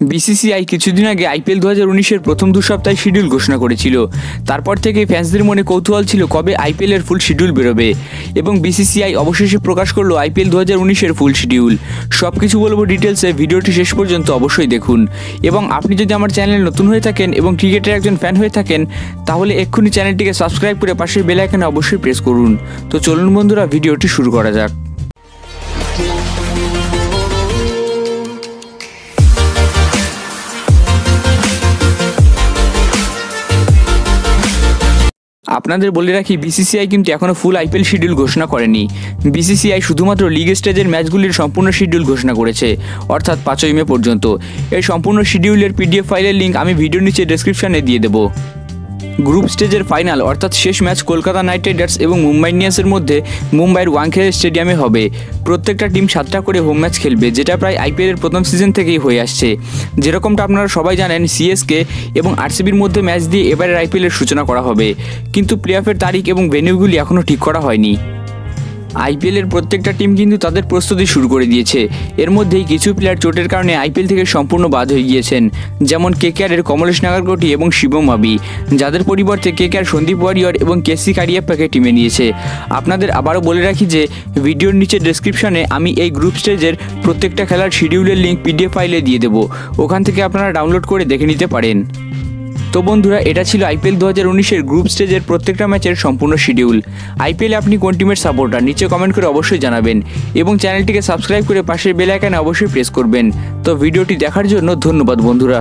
BCCI কিছুদিন আগে IPL দু হাজার উনিশের প্রথম দু সপ্তাহে শিডিউল ঘোষণা করেছিল। তারপর থেকে ফ্যান্সদের মনে কৌতূহল ছিল কবে আইপিএল এর ফুল শিডিউল বেরোবে এবং বিসিসিআই অবশেষে প্রকাশ করল আইপিএল দু হাজার উনিশের ফুল শিডিউল। সব কিছু বলব ডিটেলসে ভিডিওটি শেষ পর্যন্ত অবশ্যই দেখুন। এবং আপনি যদি আমার চ্যানেল নতুন হয়ে থাকেন এবং ক্রিকেটের একজন ফ্যান হয়ে থাকেন, তাহলে এক্ষুনি চ্যানেলটিকে সাবস্ক্রাইব করে পাশের বেল আইকনে অবশ্যই প্রেস করুন। তো চলুন বন্ধুরা, ভিডিওটি শুরু করা যাক। আপনাদের বলে রাখি বিসিসিআই কিন্তু এখনও ফুল আইপিএল শিডিউল ঘোষণা করেনি। বিসিসিআই শুধুমাত্র লিগ স্টেজের ম্যাচগুলির সম্পূর্ণ শিডিউল ঘোষণা করেছে, অর্থাৎ পাঁচই মে পর্যন্ত। এই সম্পূর্ণ শিডিউলের পিডিএফ ফাইলের লিঙ্ক আমি ভিডিওর নিচে ডেসক্রিপশনে দিয়ে দেবো। গ্রুপ স্টেজের ফাইনাল, অর্থাৎ শেষ ম্যাচ কলকাতা নাইট রাইডার্স এবং মুম্বাই ইন্ডিয়ান্সের মধ্যে মুম্বাইয়ের ওয়াংখেড়ে স্টেডিয়ামে হবে। প্রত্যেকটা টিম সাতটা করে হোম ম্যাচ খেলবে, যেটা প্রায় আইপিএলের প্রথম সিজন থেকেই হয়ে আসছে। যেরকমটা আপনারা সবাই জানেন সিএসকে এবং আরসিবির মধ্যে ম্যাচ দিয়ে এবারের আইপিএলের সূচনা করা হবে। কিন্তু প্লে অফের তারিখ এবং ভেনিউগুলি এখনও ঠিক করা হয়নি। আইপিএলের প্রত্যেকটা টিম কিন্তু তাদের প্রস্তুতি শুরু করে দিয়েছে। এর মধ্যেই কিছু প্লেয়ার চোটের কারণে আইপিএল থেকে সম্পূর্ণ বাদ হয়ে গিয়েছেন, যেমন কেকেআরের কমলেশ নাগারকোটি এবং শিবম মাবি যাদের পরিবর্তে কেকেআর সন্দীপ ওয়ারিয়র এবং কেসি কারিয়াপ্পাকে টিমে নিয়েছে। আপনাদের আবারও বলে রাখি যে, ভিডিওর নিচে ডেসক্রিপশনে আমি এই গ্রুপ স্টেজের প্রত্যেকটা খেলার শিডিউলের লিঙ্ক পিডিএফ ফাইলে দিয়ে দেবো। ওখান থেকে আপনারা ডাউনলোড করে দেখে নিতে পারেন। তো বন্ধুরা, এটা ছিল আইপিএল দু হাজার উনিশের গ্রুপ স্টেজের প্রত্যেকটা ম্যাচের সম্পূর্ণ শিডিউল আইপিএলে আপনি কোন টিমের সাপোর্টার নিচে কমেন্ট করে অবশ্যই জানাবেন। এবং চ্যানেলটিকে সাবস্ক্রাইব করে পাশের বেল আইকনে অবশ্যই প্রেস করবেন। তো ভিডিওটি দেখার জন্য ধন্যবাদ বন্ধুরা।